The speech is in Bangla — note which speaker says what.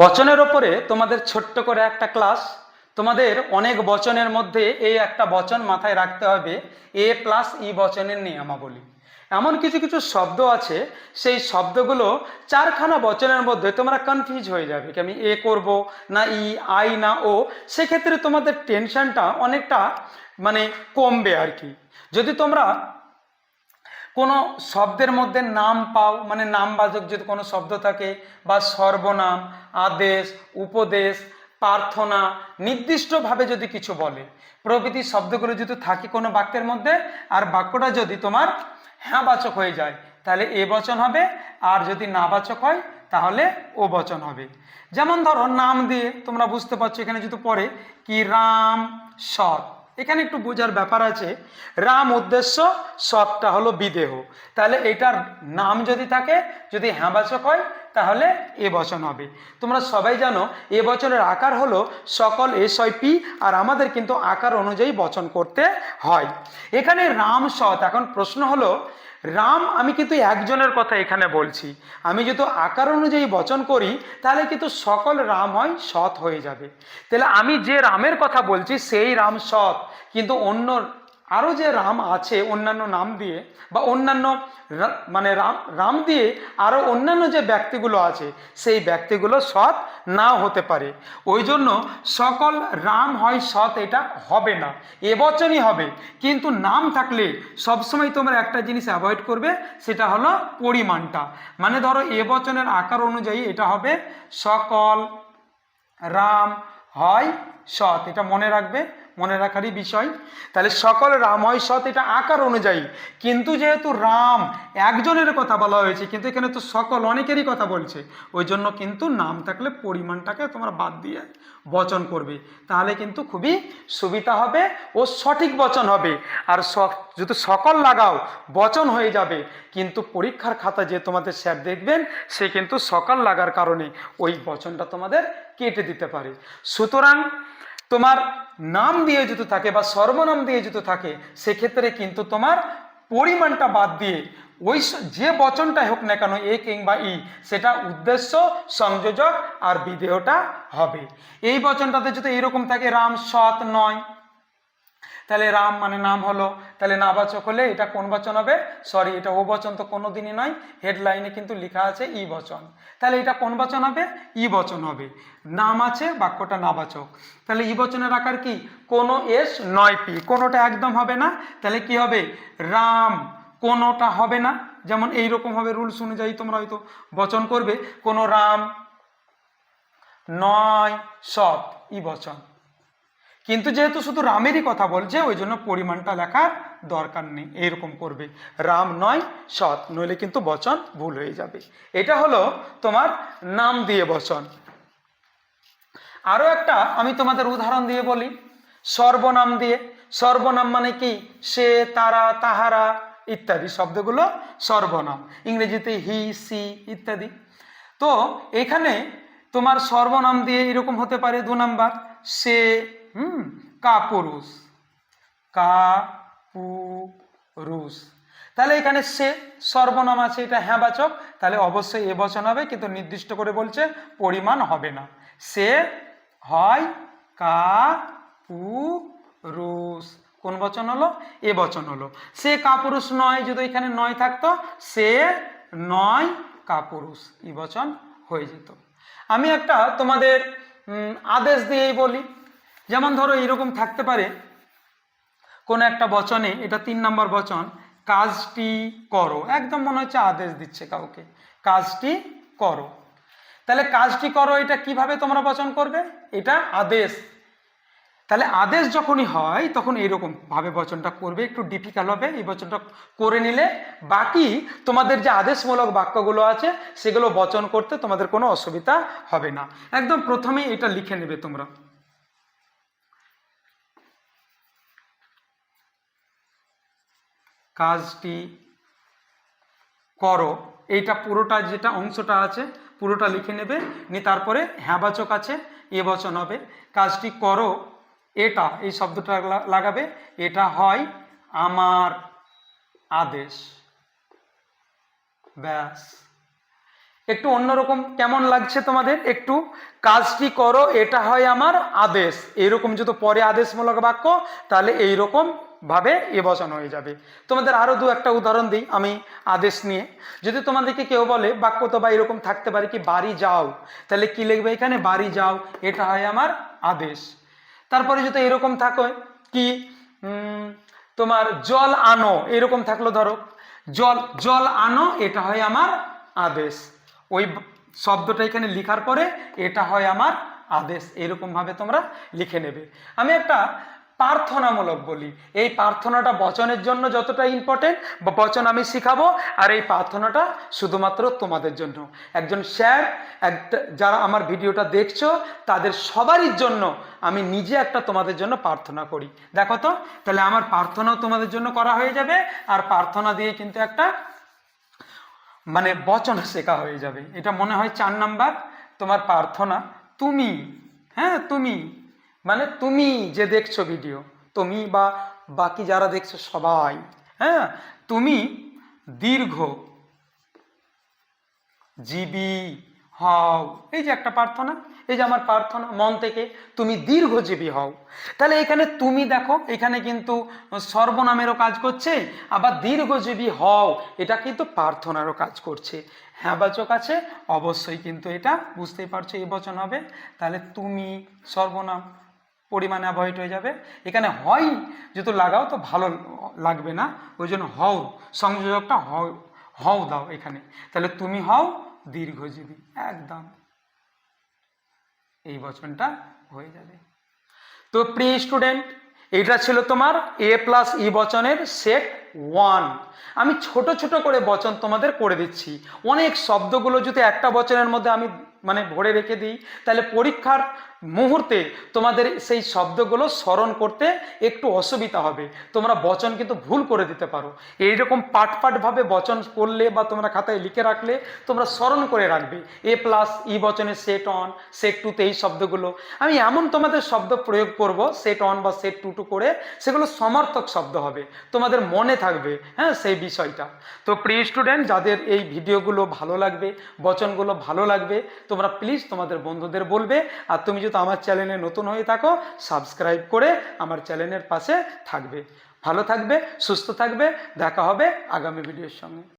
Speaker 1: বচনের ওপরে তোমাদের ছোট্ট করে একটা ক্লাস। তোমাদের অনেক বচনের মধ্যে এই একটা বচন মাথায় রাখতে হবে, এ প্লাস ই বচনের নিয়মাবলী। এমন কিছু কিছু শব্দ আছে, সেই শব্দগুলো চারখানা বচনের মধ্যে তোমরা কনফিউজ হয়ে যাবে কি আমি এ করব, না ই, আই, না ও। সেক্ষেত্রে তোমাদের টেনশনটা অনেকটা মানে কমবে আর কি। যদি তোমরা কোনো শব্দের মধ্যে নাম পাও মানে নামবাচক যদি কোনো শব্দ থাকে বা সর্বনাম, আদেশ, উপদেশ, প্রার্থনা, নির্দিষ্টভাবে যদি কিছু বলে, প্রভৃতি শব্দগুলো যদি থাকে কোনো বাক্যের মধ্যে আর বাক্যটা যদি তোমার হ্যাঁ বাচক হয়ে যায়, তাহলে এ বচন হবে, আর যদি না বাচক হয়, তাহলে ও বচন হবে। যেমন ধরো নাম দিয়ে তোমরা বুঝতে পারছ এখানে যদি পড়ে, কি রাম সৎ। এখানে একটু বোঝার ব্যাপার আছে। রাম উদ্দেশ্য সবটা হলো বিদেহ। তাহলে এটার নাম যদি থাকে, যদি হ্যাঁবাচক হয়, তাহলে এ বচন হবে। তোমরা সবাই জানো, এ বচনের আকার হলো সকল এস পি, আর আমাদের কিন্তু আকার অনুযায়ী বচন করতে হয়। এখানে রাম সৎ, এখন প্রশ্ন হলো রাম, আমি কিন্তু একজনের কথা এখানে বলছি। আমি যদি আকার অনুযায়ী বচন করি, তাহলে কিন্তু সকল রাম হয় সৎ হয়ে যাবে। তাহলে আমি যে রামের কথা বলছি, সেই রাম সৎ। কিন্তু অন্য আরও যে রাম আছে, অন্যান্য নাম দিয়ে, বা অন্যান্য মানে রাম রাম দিয়ে আরও অন্যান্য যে ব্যক্তিগুলো আছে, সেই ব্যক্তিগুলো সৎ না হতে পারে। ওই জন্য সকল রাম হয় সৎ, এটা হবে না। এবচনই হবে। কিন্তু নাম থাকলে সবসময় তোমরা একটা জিনিস অ্যাভয়েড করবে, সেটা হলো পরিমাণটা। মানে ধরো এবচনের আকার অনুযায়ী এটা হবে, সকল রাম হয় সৎ, এটা মনে রাখবে। মনে রাখারই বিষয়। তাহলে সকল রাম হয় সৎ এটা আকার অনুযায়ী। কিন্তু যেহেতু রাম একজনের কথা বলা হয়েছে, কিন্তু এখানে তো সকল অনেকেরই কথা বলছে। ওই জন্য কিন্তু নাম থাকলে পরিমাণটাকে তোমরা বাদ দিয়ে বচন করবে। তাহলে কিন্তু খুবই সুবিধা হবে ও সঠিক বচন হবে। আর যদি সকল লাগাও, বচন হয়ে যাবে। কিন্তু পরীক্ষার খাতা যে তোমাদের স্যার দেখবেন, সে কিন্তু সকল লাগার কারণে ওই বচনটা তোমাদের কেটে দিতে পারে। সুতরাং তোমার নাম দিয়ে যদি থাকে বা সর্বনাম দিয়ে যদি থাকে, সেক্ষেত্রে কিন্তু তোমার পরিমাণটা বাদ দিয়ে ওই যে বচনটাই হোক না কেন, এ কিংবা ই, সেটা উদ্দেশ্য, সংযোজক আর বিদেহটা হবে। এই বচনটাতে যদি এইরকম থাকে, রাম সৎ নয়। তাহলে রাম মানে নাম হলো। তাহলে নাবাচক হলে এটা কোন বচন হবে? সরি এটা ও বচন তো কোনো দিনই নয় হেডলাইনে কিন্তু লেখা আছে ই বচন। তাহলে এটা কোন বচন হবে? ই বচন হবে। নাম আছে, বাক্যটা নাবাচক তাহলে ই বচনের আকার কি? কোনো এস নয় পি। কোনোটা একদম হবে না। তাহলে কি হবে? রাম। কোনোটা হবে না। যেমন এই রকম হবে রুলস অনুযায়ী তোমরা হয়তো বচন করবে। কোনো রাম নয় সৎ, ই বচন। কিন্তু যেহেতু শুধু রামেরই কথা বলছে ওই জন্য পরিমাণটা লেখার দরকার নেই, এইরকম করবে। রাম নয়, সৎ, নইলে কিন্তু বচন ভুল হয়ে যাবে। এটা হলো তোমার নাম দিয়ে বচন। আরও একটা আমি তোমাদের উদাহরণ দিয়ে বলি, সর্বনাম দিয়ে। সর্বনাম মানে কি? সে, তারা, তাহারা ইত্যাদি শব্দগুলো সর্বনাম। ইংরেজিতে হি, সি ইত্যাদি। তো এখানে তোমার সর্বনাম দিয়ে এরকম হতে পারে দু নাম্বার, সে হুম, কাপুরুষ। কা পু রুষ তাহলে এখানে সে সর্বনাম আছে, এটা হ্যাঁ বাচক, তাহলে অবশ্যই এ বচন হবে, কিন্তু নির্দিষ্ট করে বলছে পরিমাণ হবে না। সে হয় কা পু রুষ কোন বচন হলো? এ বচন হলো। সে কাপুরুষ নয়, যদি এখানে নয় থাকতো, সে নয় কাপুরুষ। ই বচন হয়ে যেত। আমি একটা তোমাদের আদেশ দিয়েই বলি। যেমন ধরো এরকম থাকতে পারে, কোনো একটা বচনে, এটা তিন নম্বর বচন, কাজটি করো। একদম মনে হচ্ছে আদেশ দিচ্ছে কাউকে, কাজটি করো। তাহলে কাজটি করো, এটা কীভাবে তোমরা বচন করবে? এটা আদেশ। তাহলে আদেশ যখনই হয়, তখন এইরকম ভাবে বচনটা করবে, একটু ডিফিকাল্ট হবে, এই বচনটা করে নিলে বাকি তোমাদের যে আদেশমূলক বাক্যগুলো আছে, সেগুলো বচন করতে তোমাদের কোনো অসুবিধা হবে না। একদম প্রথমেই এটা লিখে নেবে তোমরা। কাজটি করো। এইটা পুরোটা যেটা অংশটা আছে, পুরোটা লিখে নেবে, নিয়ে তারপরে হ্যাঁবাচক আছে, এ বচন হবে। কাজটি করো, এটা, এই শব্দটা লাগাবে, এটা হয় আমার আদেশ। ব্যাস। একটু অন্যরকম কেমন লাগছে তোমাদের? একটু, কাজটি করো, এটা হয় আমার আদেশ। এরকম যদি পরে আদেশমূলক বাক্য, তাহলে এইরকম ভাবে এ বচন হয়ে যাবে। তোমাদের আরও দু একটা উদাহরণ দিই আমি আদেশ নিয়ে। যদি তোমাদেরকে কেউ বলে, বাক্য তো বা এরকম থাকতে পারে কি? বাড়ি যাও। তাহলে কি লিখবে এখানে? বাড়ি যাও। এটা হয় আমার আদেশ। তারপরে যদি এরকম থাকো কি তোমার জল আনো, এরকম থাকল ধরো, জল জল আনো। এটা হয় আমার আদেশ। ওই শব্দটা এখানে লিখার পরে এটা হয় আমার আদেশ। এরকমভাবে তোমরা লিখে নেবে। আমি একটা প্রার্থনামূলক বলি। এই প্রার্থনাটা বচনের জন্য যতটা ইম্পর্টেন্ট বচন আমি শিখাবো, আর এই প্রার্থনাটা শুধুমাত্র তোমাদের জন্য। একজন স্যার একটা যারা আমার ভিডিওটা দেখছ, তাদের সবারই জন্য আমি নিজে একটা তোমাদের জন্য প্রার্থনা করি। দেখো তো, তাহলে আমার প্রার্থনাও তোমাদের জন্য করা হয়ে যাবে, আর প্রার্থনা দিয়ে কিন্তু একটা মানে বচন শেখা হয়ে যাবে। এটা মনে হয় চার নাম্বার তোমার প্রার্থনা। তুমি হ্যাঁ তুমি। মানে তুমি যে দেখছ ভিডিও, তুমি বা বাকি যারা দেখছ সবাই হ্যাঁ? তুমি দীর্ঘ, জীবী হও। এই যে একটা প্রার্থনা, এই যে আমার প্রার্থনা, মন থেকে তুমি দীর্ঘজীবী হও। তাহলে এখানে তুমি দেখো, এখানে কিন্তু সর্বনামেরও কাজ করছে, আবার দীর্ঘজীবী হও, এটা কিন্তু প্রার্থনারও কাজ করছে। হ্যাঁ বাচক আছে? অবশ্যই কিন্তু এটা বুঝতেই পারছ, এই বচন হবে। তাহলে তুমি সর্বনাম। পরিমাণে অ্যাভয়েড হয়ে যাবে। এখানে হয় যদি লাগাও তো ভালো লাগবে না, ওই জন্য হও, সংযোজকটা হও হও দাও এখানে। তাহলে তুমি হও দীর্ঘজীবী, একদম। এই বচনটা হয়ে যাবে। তো প্রি স্টুডেন্ট এটা ছিল তোমার এ প্লাস ই বচনের সেট ওয়ান। আমি ছোট ছোট করে বচন তোমাদের করে দিচ্ছি। অনেক শব্দগুলো যদি একটা বচনের মধ্যে আমি মানে ভরে রেখে দিই। তাহলে পরীক্ষার মুহূর্তে তোমাদের সেই শব্দগুলো স্মরণ করতে একটু অসুবিধা হবে। তোমরা বচন কিন্তু ভুল করে দিতে পারো। এইরকম পাট পাটভাবে বচন করলে বা তোমরা খাতায় লিখে রাখলে তোমরা স্মরণ করে রাখবে। এ প্লাস, ই বচনে সেট অন, সেট টুতে এই শব্দগুলো। আমি এমন তোমাদের শব্দ প্রয়োগ করব, সেট অন বা সেট টু টু করে সেগুলো সমর্থক শব্দ হবে। তোমাদের মনে থাকবে হ্যাঁ সেই বিষয়টা। তো প্রি স্টুডেন্ট, যাদের এই ভিডিওগুলো ভালো লাগবে, বচনগুলো ভালো লাগবে তোমরা প্লিজ তোমাদের বন্ধুদের বলবে, আর তুমি যদি আমার চ্যানেলে নতুন হয়ে থাকো সাবস্ক্রাইব করে আমার চ্যানেলের পাশে থাকবে। ভালো থাকবে, সুস্থ থাকবে, দেখা হবে আগামী ভিডিওর সঙ্গে।